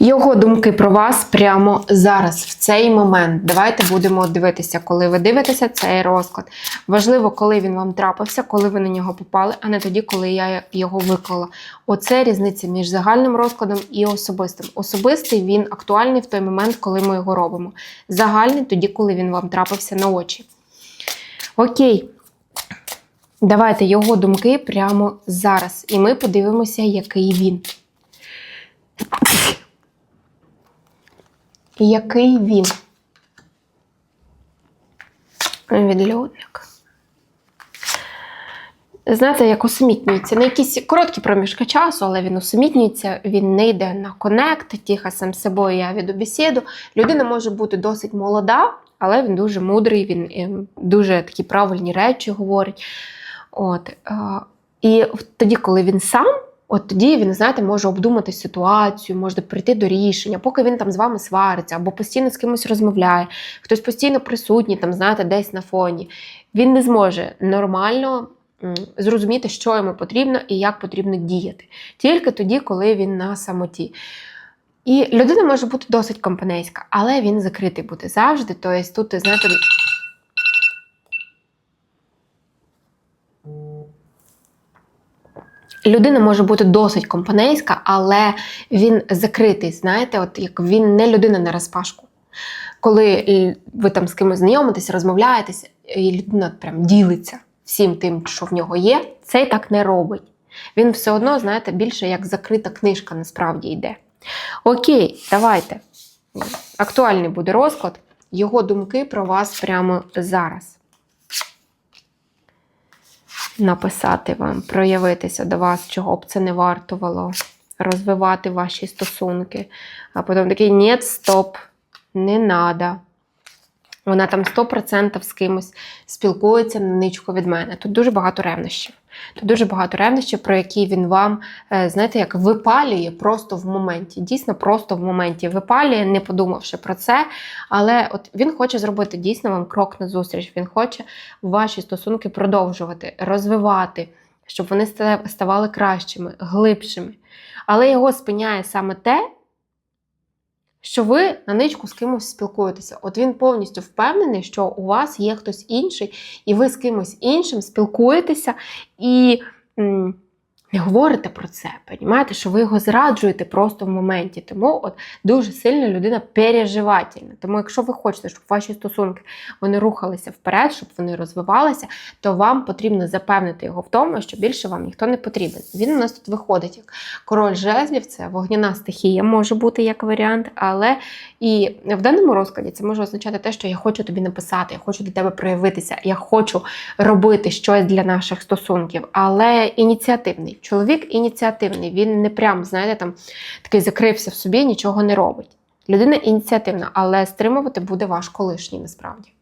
Його думки про вас прямо зараз, в цей момент. Давайте будемо дивитися, коли ви дивитеся цей розклад. Важливо, коли він вам трапився, коли ви на нього попали, а не тоді, коли я його виклала. Оце різниця між загальним розкладом і особистим. Особистий він актуальний в той момент, коли ми його робимо. Загальний тоді, коли він вам трапився на очі. Окей. Давайте його думки прямо зараз. І ми подивимося, який він. Який він? Відлюдник. Знаєте, як усамітнюється. На якісь короткі проміжки часу, але він усамітнюється, він не йде на коннект, тихо сам собою я веду бесіду. Людина може бути досить молода, але він дуже мудрий, він ем, дуже такі правильні речі говорить. От. І тоді, коли він сам, от тоді він, знаєте, може обдумати ситуацію, може прийти до рішення, поки він там з вами свариться, або постійно з кимось розмовляє, хтось постійно присутній, там, знаєте, десь на фоні. Він не зможе нормально зрозуміти, що йому потрібно і як потрібно діяти. Тільки тоді, коли він на самоті. І людина може бути досить компанейська, але він закритий буде завжди. Тобто тут, знаєте, Людина може бути досить компанейська, але він закритий, знаєте, от як він не людина на розпашку. Коли е, ви там з кимось знайомитесь, розмовляєтесь, і людина прям ділиться всім тим, що в нього є, цей так не робить. Він все одно, знаєте, більше як закрита книжка насправді йде. Окей, давайте. Актуальний буде розклад. Його думки про вас прямо зараз написати вам, проявитися до вас, чого б це не вартувало, розвивати ваші стосунки. А потім такий ні, стоп, не надо. Вона там 100% з кимось спілкується на ничку від мене. Тут дуже багато ревнощів. Тут дуже багато ревнощів, про які він вам, е, знаєте, як випалює просто в моменті. Дійсно, просто в моменті випалює, не подумавши про це. Але от він хоче зробити дійсно вам крок на зустріч. Він хоче ваші стосунки продовжувати, розвивати, щоб вони ста- ставали кращими, глибшими. Але його спиняє саме те, що ви на ничку з кимось спілкуєтеся. От він повністю впевнений, що у вас є хтось інший, і ви з кимось іншим спілкуєтеся і не говорите про це. Понімаєте, що ви його зраджуєте просто в моменті. Тому от дуже сильно людина переживательна. Тому, якщо ви хочете, щоб ваші стосунки вони рухалися вперед, щоб вони розвивалися, то вам потрібно запевнити його в тому, що більше вам ніхто не потрібен. Він у нас тут виходить як король жезлів, це вогняна стихія може бути як варіант, але і в даному розкладі це може означати те, що я хочу тобі написати, я хочу до тебе проявитися, я хочу робити щось для наших стосунків, але ініціативний. Чоловік ініціативний, він не прям, знаєте, там такий закрився в собі, нічого не робить. Людина ініціативна, але стримувати буде важко лишній насправді.